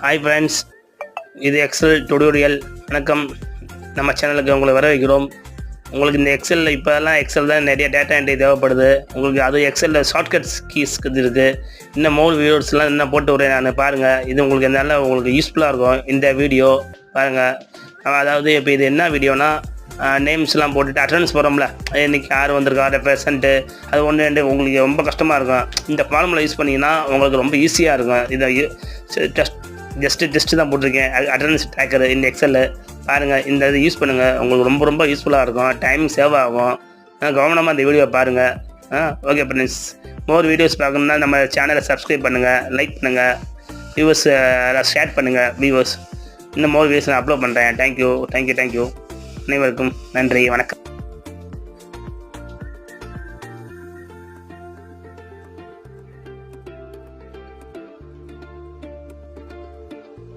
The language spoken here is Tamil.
ஹாய் ஃப்ரெண்ட்ஸ் இது எக்ஸல் டுடோரியல் வணக்கம். நம்ம சேனலுக்கு உங்களை வர வைக்கிறோம். உங்களுக்கு இந்த எக்ஸலில் இப்போல்லாம் எக்ஸல் தான் நிறைய டேட்டா என்ட்ரி தேவைப்படுது. உங்களுக்கு அது எக்ஸலில் ஷார்ட்கட்ஸ் கீஸ் இருக்குது இன்னும் மோல் வீடியோஸ்லாம் இன்னும் போட்டு வரேன் நான். பாருங்கள் இது உங்களுக்கு நல்ல உங்களுக்கு யூஸ்ஃபுல்லாக இருக்கும். இந்த வீடியோ பாருங்கள் அதாவது இப்போ இது என்ன வீடியோனா நேம்ஸ்லாம் போட்டுட்டு அட்டண்டன்ஸ் போகிறோம்ல இன்றைக்கி யார் வந்திருக்கா ரெப்ரசன்ட்டு அது ஒன்று ரெண்டு உங்களுக்கு ரொம்ப கஷ்டமாக இருக்கும். இந்த ஃபார்முலா யூஸ் பண்ணிங்கன்னா உங்களுக்கு ரொம்ப ஈஸியாக இருக்கும். இதை டெஸ்ட் ஜஸ்ட்டு டெஸ்ட்டு தான் போட்டிருக்கேன். அட்டண்டன்ஸ் ட்ராக்கர் இந்த எக்ஸலில் பாருங்கள் இந்த இது யூஸ் பண்ணுங்கள் உங்களுக்கு ரொம்ப ரொம்ப யூஸ்ஃபுல்லாக இருக்கும். டைமிங் சேவ் ஆகும். ஆ, கவனமாக இந்த வீடியோவை பாருங்கள் ஆ ஓகே ஃப்ரெண்ட்ஸ் மோர் வீடியோஸ் பார்க்கணுன்னா நம்ம சேனலை சப்ஸ்கிரைப் பண்ணுங்கள் லைக் பண்ணுங்கள் வியூவர்ஸ் ஷேர் பண்ணுங்கள் வியூவர்ஸ் இன்னும் மோர் வீடியோஸ் நான் அப்லோட் பண்ணுறேன் thank you thank you thank you அனைவருக்கும் நன்றி. வணக்கம்.